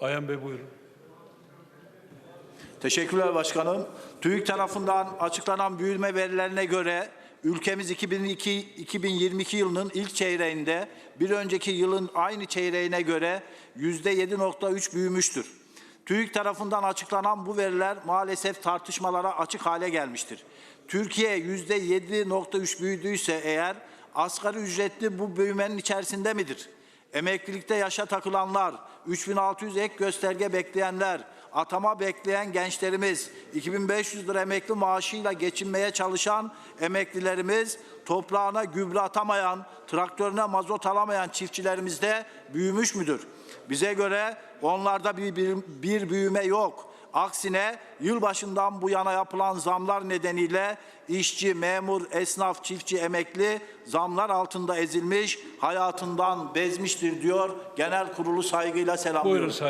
Ayhan Bey buyurun. Teşekkürler başkanım. TÜİK tarafından açıklanan büyüme verilerine göre ülkemiz 2002-2022 yılının ilk çeyreğinde bir önceki yılın aynı çeyreğine göre %7.3 büyümüştür. TÜİK tarafından açıklanan bu veriler maalesef tartışmalara açık hale gelmiştir. Türkiye %7.3 büyüdüyse eğer asgari ücretli bu büyümenin içerisinde midir? Emeklilikte yaşa takılanlar, 3600 ek gösterge bekleyenler, atama bekleyen gençlerimiz, 2500 lira emekli maaşıyla geçinmeye çalışan emeklilerimiz, toprağına gübre atamayan, traktörüne mazot alamayan çiftçilerimiz de büyümüş müdür? Bize göre onlarda bir, bir, bir büyüme yok. Aksine yılbaşından bu yana yapılan zamlar nedeniyle işçi, memur, esnaf, çiftçi, emekli zamlar altında ezilmiş, hayatından bezmiştir diyor. Genel kurulu saygıyla selamlıyorum. Buyurun